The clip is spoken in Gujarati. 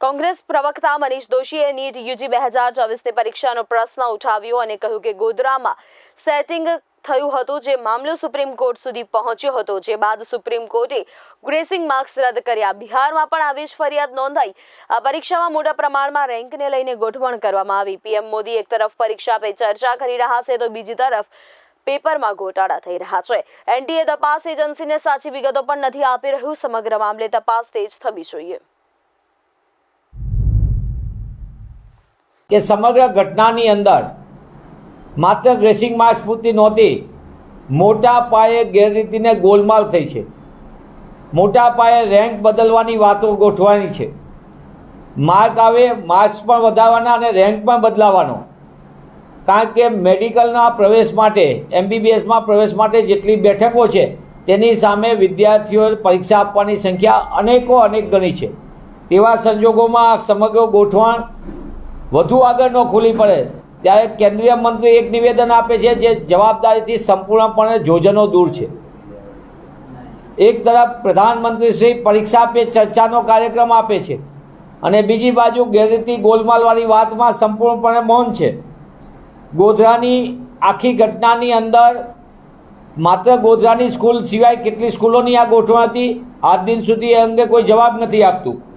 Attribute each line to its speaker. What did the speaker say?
Speaker 1: કોંગ્રેસ પ્રવક્તા મનીષ દોશીએ નીટ યુજી બે હજાર ચોવીસની પરીક્ષાનો પ્રશ્ન ઉઠાવ્યો અને કહ્યું કે ગોધરામાં સેટિંગ થયું હતું જે મામલો સુપ્રીમ કોર્ટ સુધી પહોંચ્યો હતો. જે બાદ સુપ્રીમ કોર્ટે ગ્રેસિંગ માર્ક્સ રદ કર્યા. બિહારમાં પણ આવી જ ફરિયાદ નોંધાઈ. આ પરીક્ષામાં મોટા પ્રમાણમાં રેન્કને લઈને ગોઠવણ કરવામાં આવી. પીએમ મોદી એક તરફ પરીક્ષા પે ચર્ચા કરી રહ્યા છે તો બીજી તરફ પેપરમાં ગોટાળા થઈ રહ્યા છે. એનટીએ તપાસ એજન્સીને સાચી વિગતો પણ નથી આપી રહ્યું. સમગ્ર મામલે તપાસ તેજ થવી જોઈએ.
Speaker 2: કે સમગ્ર ઘટનાની અંદર માત્ર ગ્રેસિંગ માર્ક પૂરતી નહોતી, મોટા પાયે ગેરરીતિને ગોલમાલ થઈ છે. મોટા પાયે રેન્ક બદલવાની વાતો ગોઠવાની છે. માર્ક આવે માર્ક્સ પણ વધારવાના અને રેન્ક પણ બદલાવાનો. કારણ કે મેડિકલના પ્રવેશ માટે એમબીબીએસમાં પ્રવેશ માટે જેટલી બેઠકો છે, તેની સામે વિદ્યાર્થીઓ પરીક્ષા આપવાની સંખ્યા અનેકો અનેક ગણી છે. તેવા સંજોગોમાં સમગ્ર ગોઠવણ વધુ આગળ ન ખુલી પડે. ત્યારે કેન્દ્રીય મંત્રી એક નિવેદન આપે છે જે જવાબદારીથી સંપૂર્ણપણે જોજનો દૂર છે. એક તરફ પ્રધાનમંત્રી શ્રી પરીક્ષા પે ચર્ચાનો કાર્યક્રમ આપે છે અને બીજી બાજુ ગેરરીતિ ગોલમાલવાળી વાતમાં સંપૂર્ણપણે મૌન છે. ગોધરાની આખી ઘટનાની અંદર માત્ર ગોધરાની સ્કૂલ સિવાય કેટલી સ્કૂલોની આ ગોઠવણ હતી આજ દિન સુધી એ અંગે કોઈ જવાબ નથી આપતું.